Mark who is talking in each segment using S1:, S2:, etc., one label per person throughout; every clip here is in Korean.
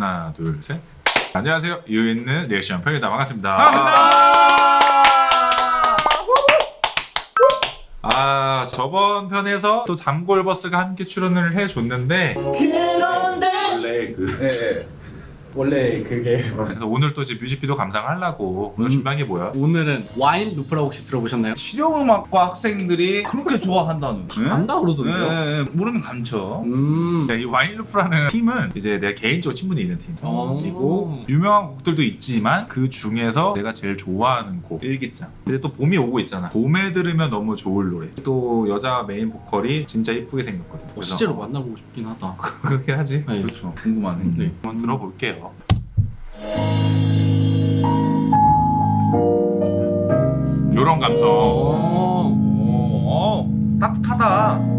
S1: 하나 둘 셋. 안녕하세요. 이유 있는 리액션 편이다 반갑습니다.
S2: 반갑습니다.
S1: 아 저번 편에서 또 잠골버스가 함께 출연을 해줬는데
S2: 그런데
S1: 원래 그
S2: 네. 원래 그게
S1: 그래서 오늘 또 이제 뮤직비디오 감상하려고 오늘
S3: 음.
S1: 준비한 게 뭐야?
S3: 오늘은 와인 루프라고 혹시 들어보셨나요?
S2: 실용음악과 학생들이 그렇게 좋아한다는.
S3: 안다 그러던데요.
S2: 네, 네, 모르면 감쳐.
S3: 음.
S1: 네, 이 와인루프라는 팀은 이제 내가 개인적으로 친분이 있는 팀.
S3: 어.
S1: 그리고 유명한 곡들도 있지만 그 중에서 내가 제일 좋아하는 곡 일기장. 근데 또 봄이 오고 있잖아. 봄에 들으면 너무 좋을 노래. 또 여자 메인 보컬이 진짜 이쁘게 생겼거든.
S3: 어, 실제로 만나보고 싶긴 하다.
S1: 그렇긴 하지.
S3: 네.
S2: 그렇죠. 궁금하네.
S3: 네.
S1: 한번 들어볼게요. 요런 감성.
S3: 어.
S2: 오, 어, 따뜻하다.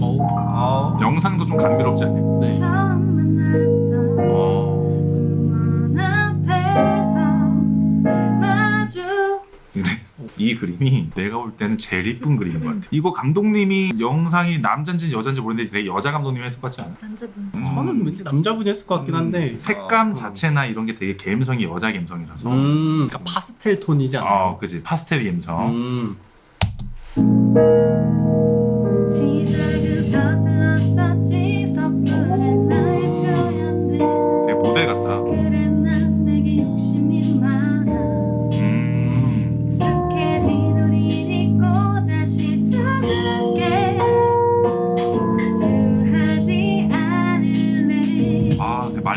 S3: 어우.
S2: 아,
S1: 영상도 좀 감미롭지 않냐?
S3: 네.
S1: 이 그림이 내가 볼 때는 제일 이쁜 그림인 것 같아. 이거 감독님이 영상이 남잔지 여잔지 모르는데 되게 여자 감독님이 했을 것 같지 않아?
S4: 남자분
S1: 음.
S3: 저는 왠지 남자분이 했을 것 같긴 한데.
S1: 색감
S3: 음.
S1: 자체나 이런 게 되게 감성이 여자 감성이라서.
S3: 음. 그러니까 파스텔 톤이지 않나요?
S1: 어, 그지. 파스텔 감성.
S3: 음.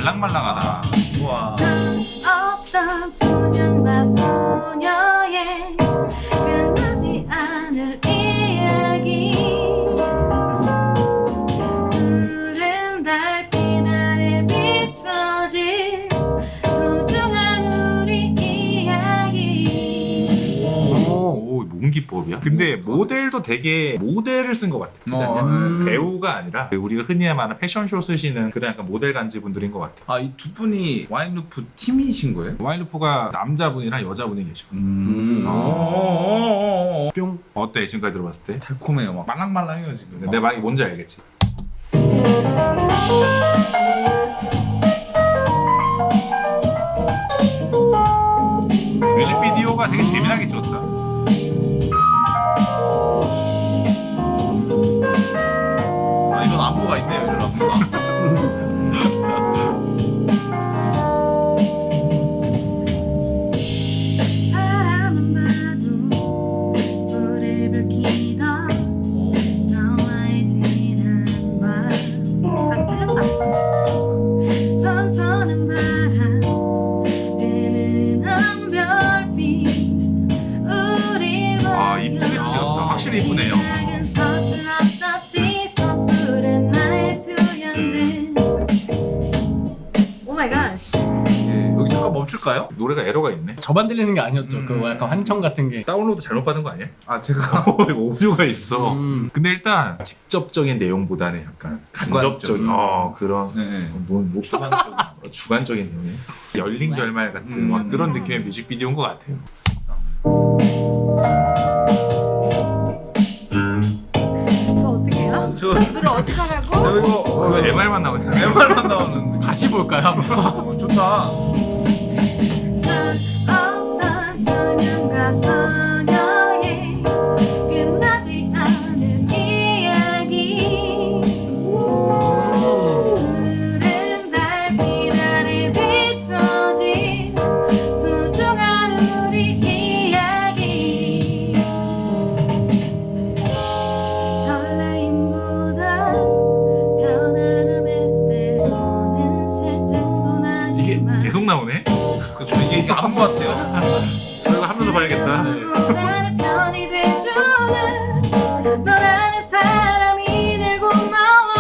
S1: 말랑말랑하다.
S2: 우와.
S4: 저 없던 소년과 소녀의 끝나지 않을 이야기 푸른 달
S1: 기법이야? 근데 모델도 되게 모델을 쓴 것 같아. 그지 않냐?
S2: 어,
S3: 음.
S1: 배우가 아니라 우리가 흔히 말하는 패션쇼 쓰시는 그런 약간 모델 간지 분들인 것 같아.
S2: 아, 이 두 분이 와인루프 팀이신 거예요?
S1: 와인루프가 남자분이랑 여자분이 계셔.
S2: 음.
S3: 음.
S2: 어,
S3: 뿅.
S1: 어때 지금까지 들어봤을 때?
S2: 달콤해요. 막 말랑말랑해요 지금.
S1: 내 말이 뭔지 알겠지? 뮤직비디오가 되게 재미나게 찍었다.
S4: 마이 갓
S2: 예, 여기 잠깐 멈출까요?
S1: 노래가 에러가 있네.
S3: 저만 들리는 게 아니었죠. 그
S2: 음.
S3: 약간 환청 같은 게.
S1: 다운로드 잘못 받은 거 아니야?
S2: 아, 제가
S1: 이거 오류가 있어.
S3: 음.
S1: 근데 일단 직접적인 내용보다는 약간 간접적인. 어, 그런
S2: 네, 네.
S1: 뭐, 뭐 주관적인 어, 주관적인 내용 열린 결말 같은
S2: 음.
S1: 막 그런 느낌의 뮤직비디오인 것 같아요.
S4: 저 노래 어떻게 하라고?
S2: 이거
S1: 어, 왜 MR만 나오냐?
S2: MR만 나오는데.
S3: 다시 볼까요? 한번?
S2: 어, 좋다. 안무 같아요.
S1: 이거 하면서 봐야겠다.
S4: 나의 편이 돼주는 너라는 사람이 늘 고마워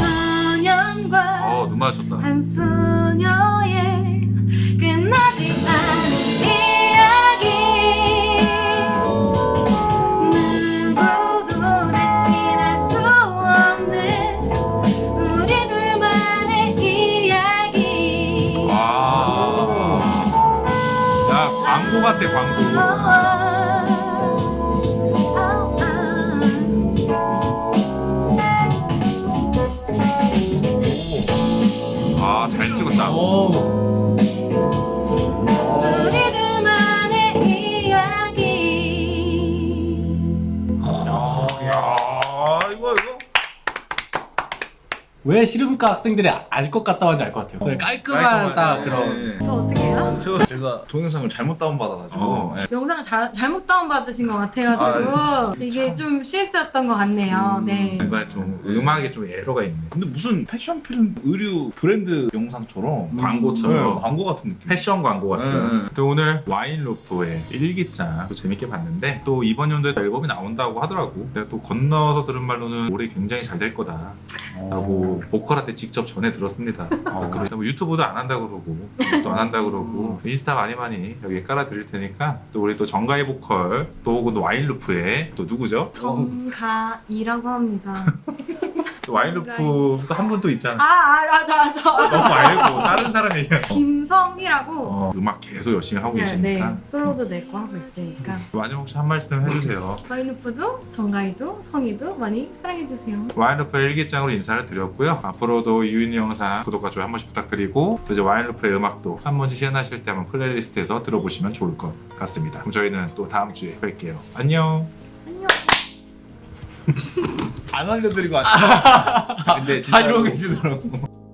S4: 소년과
S1: 어, 눈.
S4: 한 소녀
S1: 광고 같아
S3: 왜 실험과 학생들이 알 것 같다 하는지 알 것 같아요. 네, 깔끔한 딱 그런.
S4: 저 어떻게 해요?
S2: 저 제가 동영상을 잘못 다운받아가지고
S1: 어.
S2: 예.
S4: 영상을 잘, 잘못 다운받으신 것 같아가지고 이게 좀 실수였던 것 같네요 네
S1: 뭔가 좀 음악에 좀 에러가 있네.
S2: 근데 무슨 패션 필름 의류 브랜드 영상처럼
S1: 광고처럼.
S2: 네, 광고 같은 느낌
S1: 패션 광고 같은.
S2: 네, 네.
S1: 또 오늘 와인 루프의 일기장 또 재밌게 봤는데 또 이번 연도에 앨범이 나온다고 하더라고. 내가 또 건너서 들은 말로는 올해 굉장히 잘 될 거다. 라고 보컬 한테 직접 전해 들었습니다. 어, 뭐 유튜브도 안 한다 그러고 또 안 한다 그러고 인스타 많이 많이 여기 깔아 드릴 테니까 또 우리 또 정가의 보컬 또 혹은 또 와인루프의 또 누구죠?
S4: 정가이라고 합니다
S1: 또 와인루프 한분 또 있잖아.
S4: 아아저저
S1: 너무 말고 다른 사람 얘기야.
S4: 김성희라고
S1: 어, 음악 계속 열심히 하고
S4: 네,
S1: 계시니까
S4: 네 솔로도 내고 하고 있으니까
S1: 마지막 혹시 한 말씀 해주세요.
S4: 와인루프도 정가이도 성희도 많이 사랑해주세요
S1: 와인루프 일기장으로 인사를 드렸고요. 앞으로도 유인이 영상 구독과 좋아요 한 번씩 부탁드리고 또 이제 와인루프의 음악도 한 번씩 시연하실 때 한번 플레이리스트에서 들어보시면 좋을 것 같습니다. 그럼 저희는 또 다음 주에 뵐게요.
S4: 안녕.
S2: 안 알려드리고 왔 근데 진짜
S3: 다 이러고
S2: 계시더라고